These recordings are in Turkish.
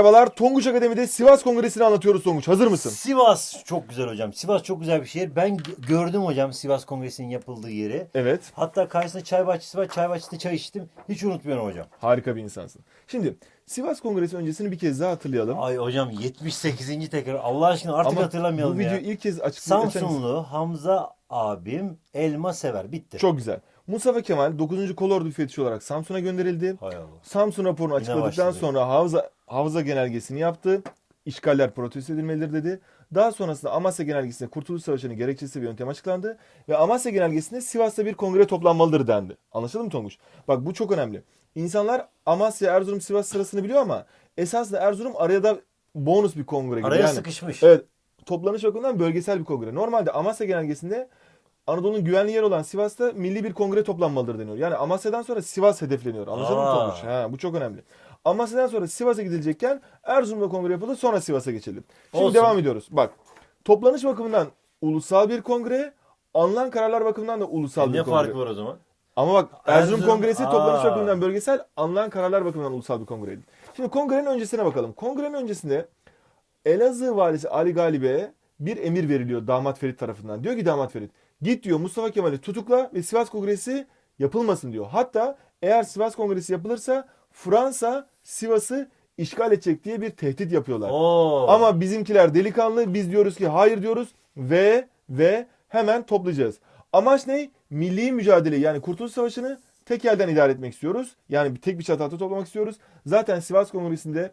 Merhabalar Tonguç Akademi'de Sivas Kongresi'ni anlatıyoruz Tonguç. Hazır mısın? Sivas çok güzel hocam. Sivas çok güzel bir şehir. Ben gördüm hocam Sivas Kongresi'nin yapıldığı yeri. Evet. Hatta karşısında çay bahçesi var. Çay bahçesinde çay içtim. Hiç unutmuyorum hocam. Harika bir insansın. Şimdi Sivas Kongresi öncesini bir kez daha hatırlayalım. Ay hocam 78. tekrar. Allah aşkına artık Ama hatırlamayalım bu ya. videoyu ilk kez açıklayacağım. Samsunlu Hamza abim elma sever. Bitti. Çok güzel. Mustafa Kemal 9. Kolordu müfettişi olarak Samsun'a gönderildi. Hay Allah. Samsun raporunu açıkladıktan sonra Havza, Havza genelgesini yaptı. İşgaller protesto edilmelidir dedi. Daha sonrasında Amasya Genelgesi'nde Kurtuluş Savaşı'nın gerekçesi bir yöntem açıklandı. Ve Amasya Genelgesi'nde Sivas'ta bir kongre toplanmalıdır dendi. Anlaşıldı mı Tonguç? Bak bu çok önemli. İnsanlar Amasya, Erzurum, Sivas sırasını biliyor ama esasında Erzurum araya da bonus bir kongre gibi. Araya Yani- sıkışmış. Evet. Toplanış bakımından bölgesel bir kongre. Normalde Amasya Genelgesi'nde Anadolu'nun güvenli yer olan Sivas'ta milli bir kongre toplanmalıdır deniyor. Yani Amasya'dan sonra Sivas hedefleniyor. Anladın mı Aa. Tonguç? Ha, bu çok önemli. Amasya'dan sonra Sivas'a gidilecekken Erzurum'da kongre yapılır sonra Sivas'a geçelim. Şimdi Olsun. devam ediyoruz. Bak toplanış bakımından ulusal bir kongre, alınan kararlar bakımından da ulusal E bir ne kongre. farkı var o zaman? Ama bak Erzurum, Erzurum- Kongresi toplanış Aa. bakımından bölgesel, alınan kararlar bakımından ulusal bir kongreydi. Şimdi kongrenin öncesine bakalım. Kongrenin öncesinde Elazığ valisi Ali Galip'e bir emir veriliyor damat Ferit tarafından. Diyor ki damat Ferit git diyor Mustafa Kemal'i tutukla ve Sivas Kongresi yapılmasın diyor. Hatta eğer Sivas Kongresi yapılırsa Fransa Sivas'ı işgal edecek diye bir tehdit yapıyorlar. Oo. Ama bizimkiler delikanlı. Biz diyoruz ki hayır diyoruz ve ve hemen toplayacağız. Amaç ne? Milli mücadele yani Kurtuluş Savaşı'nı tek elden idare etmek istiyoruz. Yani tek bir çatı toplamak istiyoruz. Zaten Sivas Kongresi'nde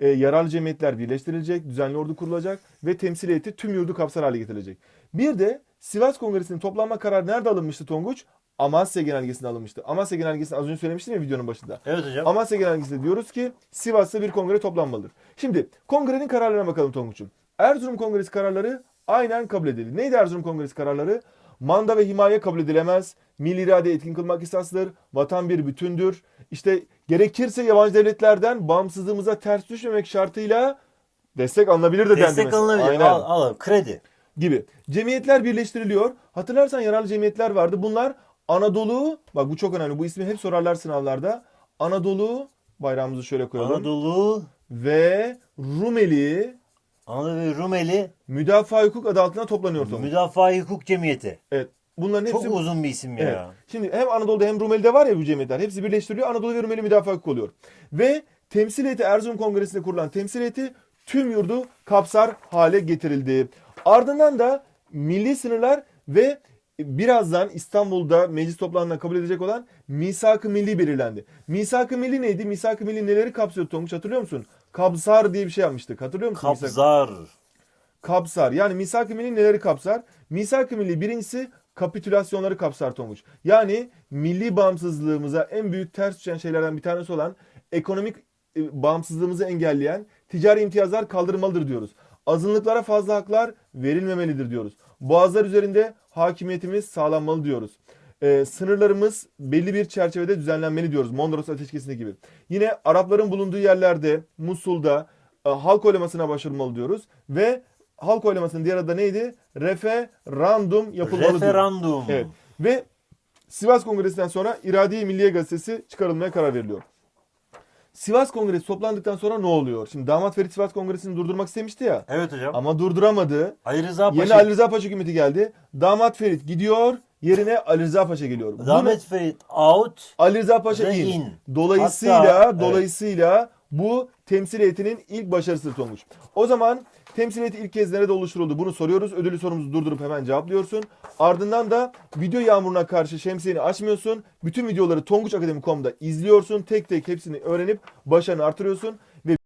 e, yararlı cemiyetler birleştirilecek, düzenli ordu kurulacak ve temsil heyeti tüm yurdu kapsar hale getirilecek. Bir de Sivas Kongresi'nin toplanma kararı nerede alınmıştı Tonguç? Amasya Genelgesi'nde alınmıştı. Amasya Genelgesi'ni az önce söylemiştim ya videonun başında. Evet hocam. Amasya Genelgesi'nde diyoruz ki Sivas'ta bir kongre toplanmalıdır. Şimdi kongrenin kararlarına bakalım Tonguç'um. Erzurum Kongresi kararları aynen kabul edildi. Neydi Erzurum Kongresi kararları? Manda ve himaye kabul edilemez. Milli irade etkin kılmak esasdır. Vatan bir bütündür. İşte gerekirse yabancı devletlerden bağımsızlığımıza ters düşmemek şartıyla destek alınabilir de dendi Destek mesela. alınabilir. Aynen Al, al, kredi. Gibi. Cemiyetler birleştiriliyor. Hatırlarsan yararlı cemiyetler vardı. Bunlar Anadolu, bak bu çok önemli. Bu ismi hep sorarlar sınavlarda. Anadolu, bayrağımızı şöyle koyalım. Anadolu, Ve Rumeli Anadolu ve Rumeli Müdafaa Hukuk adı altına toplanıyor Tonguç. Müdafaa Hukuk Cemiyeti. Evet. Bunların hepsi Çok uzun bir isim Evet. ya. Şimdi hem Anadolu'da hem Rumeli'de var ya bu cemiyetler. Hepsi birleştiriliyor. Anadolu ve Rumeli müdafaa hukuku oluyor. Ve temsil heyeti Erzurum Kongresi'nde kurulan temsil heyeti tüm yurdu kapsar hale getirildi. Ardından da milli sınırlar ve birazdan İstanbul'da meclis toplantısında kabul edecek olan Misak-ı Milli belirlendi. Misak-ı Milli neydi? Misak-ı Milli neleri kapsıyor Tonguç hatırlıyor musun? Kabsar diye bir şey yapmıştık. Hatırlıyor musun? Misak- Kapzar. kapsar. Yani misak-ı milli neleri kapsar? Misak-ı milli birincisi kapitülasyonları kapsar Tonguç. Yani milli bağımsızlığımıza en büyük ters düşen şeylerden bir tanesi olan ekonomik e, bağımsızlığımızı engelleyen ticari imtiyazlar kaldırılmalıdır diyoruz. Azınlıklara fazla haklar verilmemelidir diyoruz. Boğazlar üzerinde hakimiyetimiz sağlanmalı diyoruz. Ee, sınırlarımız belli bir çerçevede düzenlenmeli diyoruz. Mondros Ateşkesi'nde gibi. Yine Arapların bulunduğu yerlerde, Musul'da e, halk oylamasına başvurmalı diyoruz. Ve halk oylamasının diğer adı neydi? Referandum yapılmalı. Referandum. Evet. Ve Sivas Kongresi'nden sonra İradi Milliye Gazetesi çıkarılmaya karar veriliyor. Sivas Kongresi toplandıktan sonra ne oluyor? Şimdi damat Ferit Sivas Kongresi'ni durdurmak istemişti ya. Evet hocam. Ama durduramadı. Ali Rıza Paşa. Yeni Ali Rıza Paşa hükümeti geldi. Damat Ferit gidiyor. Yerine Ali Rıza Paşa geliyor. Bunu Zahmet Ferit out. Ali Rıza Paşa in. in. Dolayısıyla Hatta- evet. dolayısıyla bu temsil heyetinin ilk başarısıdır Tonguç. O zaman temsil heyeti ilk kez nerede oluşturuldu? Bunu soruyoruz. Ödülü sorumuzu durdurup hemen cevaplıyorsun. Ardından da video yağmuruna karşı şemsiyeni açmıyorsun. Bütün videoları tonguçakademi.com'da izliyorsun. Tek tek hepsini öğrenip başarını artırıyorsun.